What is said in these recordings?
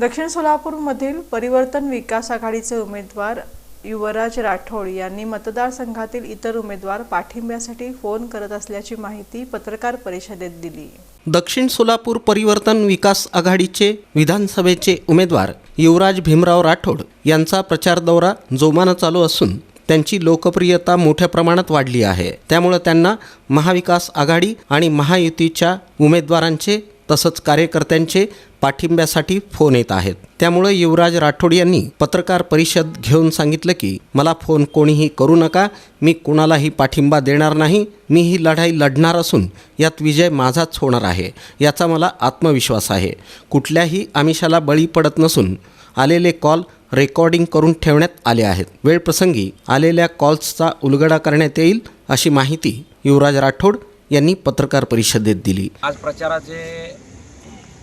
दक्षिण सोलापूरमधील परिवर्तन विकास आघाडीचे उमेदवार युवराज राठोड यांनी मतदारसंघातील इतर उमेदवार पाठिंब्यासाठी फोन करत असल्याची माहिती पत्रकार परिषदेत दिली. दक्षिण सोलापूर परिवर्तन विकास आघाडीचे विधानसभेचे उमेदवार युवराज भीमराव राठोड यांचा प्रचार दौरा जोमानं चालू असून त्यांची लोकप्रियता मोठ्या प्रमाणात वाढली आहे. त्यामुळं त्यांना महाविकास आघाडी आणि महायुतीच्या उमेदवारांचे तसंच कार्यकर्त्यांचे पाठिंब्यासाठी फोन येत आहेत. त्यामुळे युवराज राठोड यांनी पत्रकार परिषद घेऊन सांगितलं की मला फोन कोणीही करू नका. मी कुणालाही पाठिंबा देणार नाही. मी ही लढाई लढणार असून यात विजय माझाच होणार आहे. याचा मला आत्मविश्वास आहे. कुठल्याही आमिषाला बळी पडत नसून आलेले कॉल रेकॉर्डिंग करून ठेवण्यात आले आहेत. वेळप्रसंगी आलेल्या कॉल्सचा उलगडा करण्यात येईल अशी माहिती युवराज राठोड यांनी पत्रकार परिषदेत दिली. आज प्रचाराचे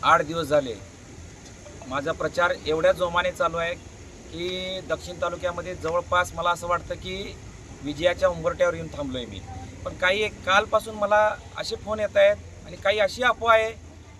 आठ दिवस झाले. माझा प्रचार एवढ्या जोमाने चालू आहे की दक्षिण तालुक्यामध्ये जवळपास मला असं वाटतं की विजयाच्या उंबरट्यावर येऊन थांबलो आहे मी. पण काही एक कालपासून मला असे फोन येत आहेत आणि काही अशी अफवा आहे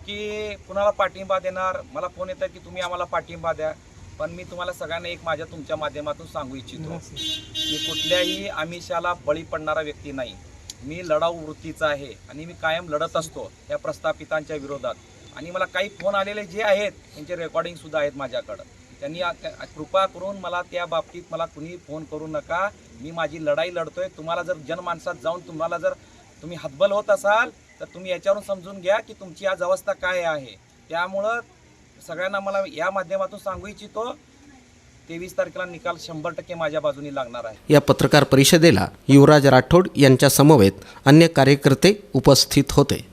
की कुणाला पाठिंबा देणार? मला फोन येत की तुम्ही आम्हाला पाठिंबा द्या. पण मी तुम्हाला सगळ्यांना एक माझ्या तुमच्या माध्यमातून सांगू इच्छितो मी कुठल्याही आमिषाला बळी पडणारा व्यक्ती नाही. मी लढाऊ वृत्तीचा आहे आणि मी कायम लढत असतो या प्रस्थापितांच्या विरोधात. आणि मला काही फोन आलेले जे आहेत त्यांचे रेकॉर्डिंगसुद्धा आहेत माझ्याकडं. त्यांनी कृपा करून मला त्या बाबतीत मला कुणी फोन करू नका. मी माझी लढाई लढतोय. तुम्हाला जर जनमानसात जाऊन तुम्हाला जर तुम्ही हतबल होत असाल तर तुम्ही याच्यावरून समजून घ्या की तुमची आज अवस्था काय आहे. त्यामुळं सगळ्यांना मला या माध्यमातून सांगू इच्छितो तेवीस तारखेला निकाल शंभर टक्के माझ्या बाजूने लागणार आहे. या पत्रकार परिषदेला युवराज राठोड यांच्या समवेत अन्य कार्यकर्ते उपस्थित होते.